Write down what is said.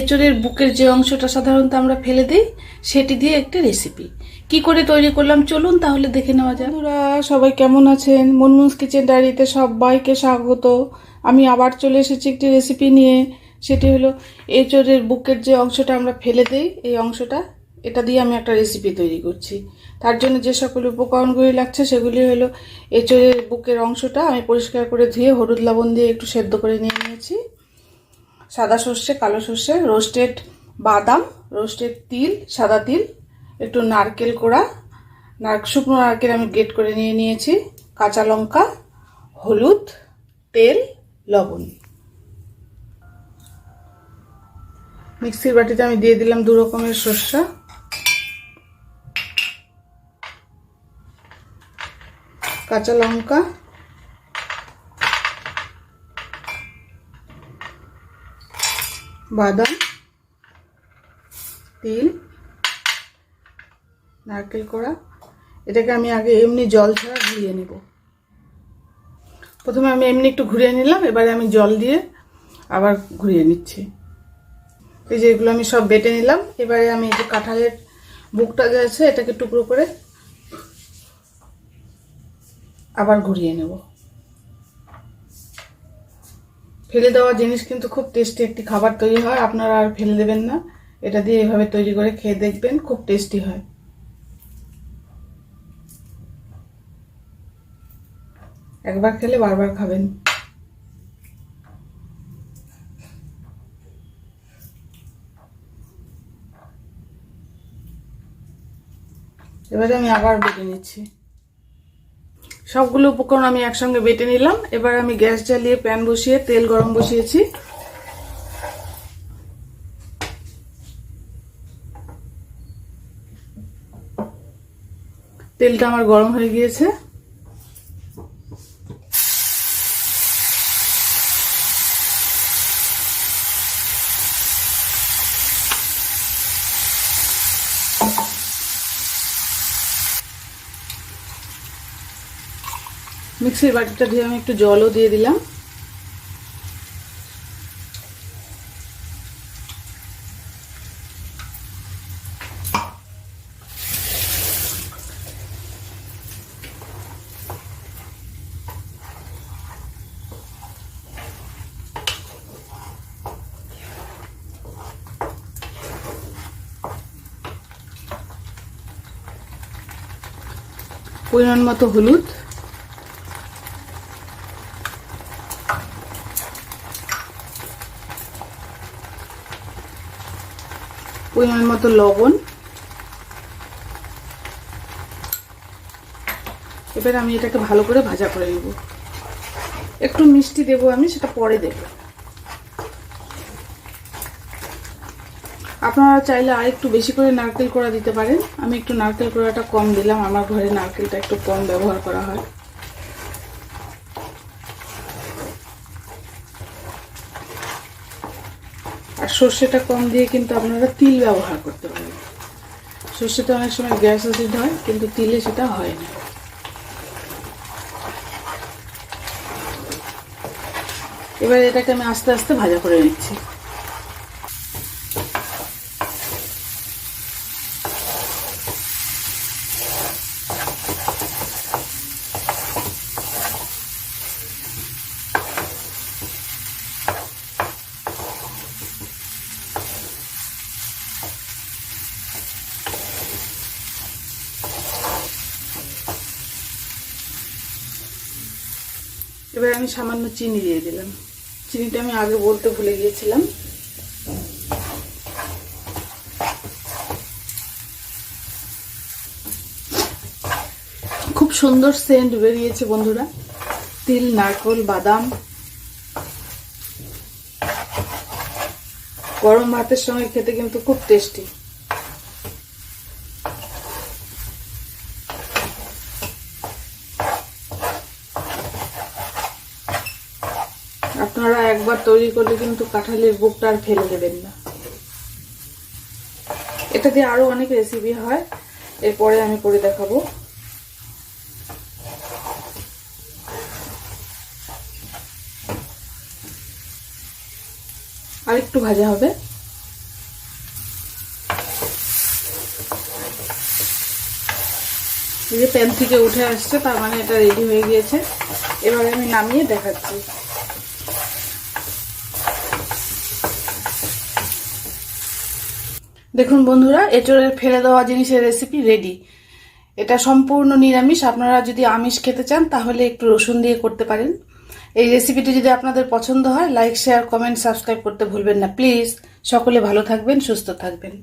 এঁচড়ের বুকের যে অংশটা সাধারণত আমরা ফেলে দিই, সেটি দিয়ে একটি রেসিপি কি করে তৈরি করলাম? চলুন তাহলে দেখে নেওয়া যাক। বন্ধুরা, সবাই কেমন আছেন? মনমুন্স কিচেন ডায়েরিতে সবাইকে স্বাগত। আমি আবার চলে এসেছি একটি রেসিপি নিয়ে। সেটি হলো এঁচড়ের বুকের যে অংশটা আমরা ফেলে দিই, এই অংশটা, এটা দিয়ে আমি একটা রেসিপি তৈরি করছি। তার জন্য যে সকল উপকরণগুলি লাগছে, সেগুলি হলো এঁচড়ের বুকের অংশটা আমি পরিষ্কার করে ধুয়ে হলুদ লবণ দিয়ে একটু সেদ্ধ করে নিয়ে নিয়েছি। সাদা সর্ষে, কালো সর্ষে রোস্টেড বাদাম রোস্টেড তিল, সাদা তিল, একটু নারকেল কোড়া, নার, শুকনো নারকেল আমি গ্রেট করে নিয়ে নিয়েছি, কাঁচা লঙ্কা, হলুদ, তেল, লবণ। মিক্সির বাটিতে আমি দিয়ে দিলাম দু রকমের সর্ষা। কাঁচা লঙ্কা বাদাম, তিল, নারকেল কড়া। এটাকে আমি আগে এমনি জল ছাড়া ঘুরিয়ে নেব। প্রথমে আমি এমনি একটু ঘুরিয়ে নিলাম, এবারে আমি জল দিয়ে আবার ঘুরিয়ে নিচ্ছি। এই যে এগুলো আমি সব বেটে নিলাম। এবারে আমি এই যে কাঁঠালের বুকটা আছে, এটাকে টুকরো করে আবার ঘুরিয়ে নেব। ফেলে দেওয়া জিনিস কিন্তু খুব টেস্টি একটি খাবার তৈরি হয়। আপনারা আর ফেলে দেবেন না। এটা দিয়ে এভাবে তৈরি করে খেয়ে দেখবেন, খুব টেস্টি হয়। একবার খেলে বারবার খাবেন। এবারে আমি আবার বেটে নিচ্ছি। সবগুলো উপকরণ আমি একসঙ্গে বেটে নিলাম। এবার আমি গ্যাস জ্বালিয়ে প্যান বসিয়ে তেল গরম বসিয়েছি। তেলটা আমার গরম হয়ে গিয়েছে। মিক্সির বাটিটা দিয়ে আমি একটু জলও দিয়ে দিলাম। পরিমাণ মতো হলুদ। পরিমাণ মতো লবণ। এবার আমি এটাকে ভালো করে ভাজা করে নেব। একটু মিষ্টি দেব আমি, সেটা পরে দেব। আপনারা চাইলে আর একটু বেশি করে নারকেল কোড়া দিতে পারেন। আমি একটু নারকেল কোড়াটা কম দিলাম, আমার ঘরে নারকেলটা একটু কম ব্যবহার করা হয়। আর সর্ষেটা কম দিয়ে কিন্তু আপনারা তিল ব্যবহার করতে পারেন। সর্ষেতে অনেক সময় গ্যাস অ্যাসিড হয়, কিন্তু তিলে সেটা হয় না। এবার এটাকে আমি আস্তে আস্তে ভাজা করে নিচ্ছি। এবার আমি সামান্য চিনি দিয়ে দিলাম। চিনিটা আমি আগে বলতে ভুলে গিয়েছিলাম। খুব সুন্দর সেন্ট বেরিয়েছে বন্ধুরা। তিল, নারকল, বাদাম। গরম ভাতের সঙ্গে খেতে কিন্তু খুব টেস্টি আপনারা একবার তৈরি করলে কিন্তু কাঁঠালের বুকটা আর ফেলে দেবেন না। এটা দিয়ে আরও অনেক রেসিপি হয়। এরপরে আমি করে দেখাবো। আর একটু ভাজা হবে। যে প্যান থেকে উঠে আসছে, তার মানে এটা রেডি হয়ে গিয়েছে। এবারে আমি নামিয়ে দেখাচ্ছি। দেখুন বন্ধুরা, এঁচড়ের ফেলে দেওয়া জিনিসের রেসিপি রেডি এটা সম্পূর্ণ নিরামিষ, আপনারা যদি আমিষ খেতে চান, তাহলে একটু রসুন দিয়ে করতে পারেন। এই রেসিপিটি যদি আপনাদের পছন্দ হয় লাইক শেয়ার কমেন্ট সাবস্ক্রাইব করতে ভুলবেন না। প্লিজ সকলে ভালো থাকবেন, সুস্থ থাকবেন।